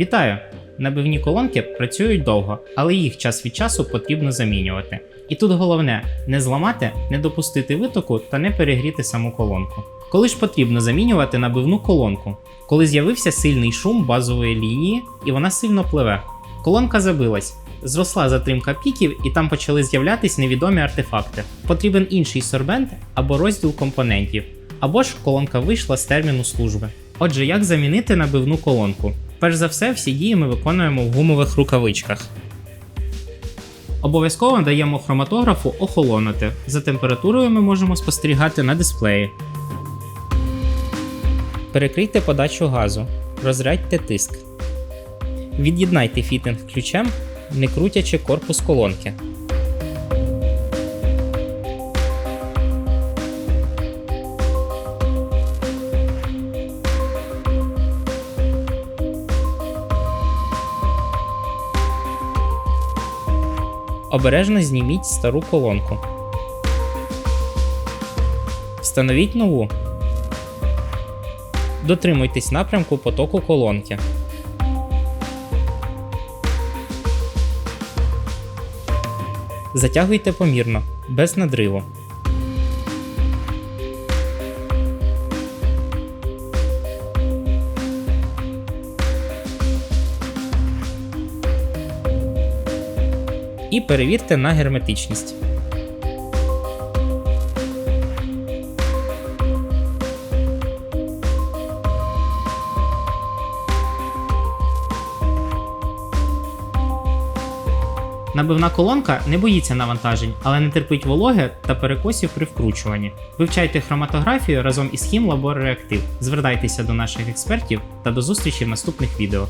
Вітаю! Набивні колонки працюють довго, але їх час від часу потрібно замінювати. І тут головне не зламати, не допустити витоку та не перегріти саму колонку. Коли ж потрібно замінювати набивну колонку? Коли з'явився сильний шум базової лінії і вона сильно пливе. Колонка забилась, зросла затримка піків і там почали з'являтись невідомі артефакти. Потрібен інший сорбент або розділ компонентів, або ж колонка вийшла з терміну служби. Отже, як замінити набивну колонку? Перш за все, всі дії ми виконуємо в гумових рукавичках. Обов'язково даємо хроматографу охолонути. За температурою ми можемо спостерігати на дисплеї. Перекрийте подачу газу. Розрядьте тиск. Від'єднайте фітинг ключем, не крутячи корпус колонки. Обережно зніміть стару колонку. Встановіть нову. Дотримуйтесь напрямку потоку колонки. Затягуйте помірно, без надриву. І перевірте на герметичність. Набивна колонка не боїться навантажень, але не терпить вологи та перекосів при вкручуванні. Вивчайте хроматографію разом із Хім Лабор Реактив. Звертайтеся до наших експертів та до зустрічі в наступних відео.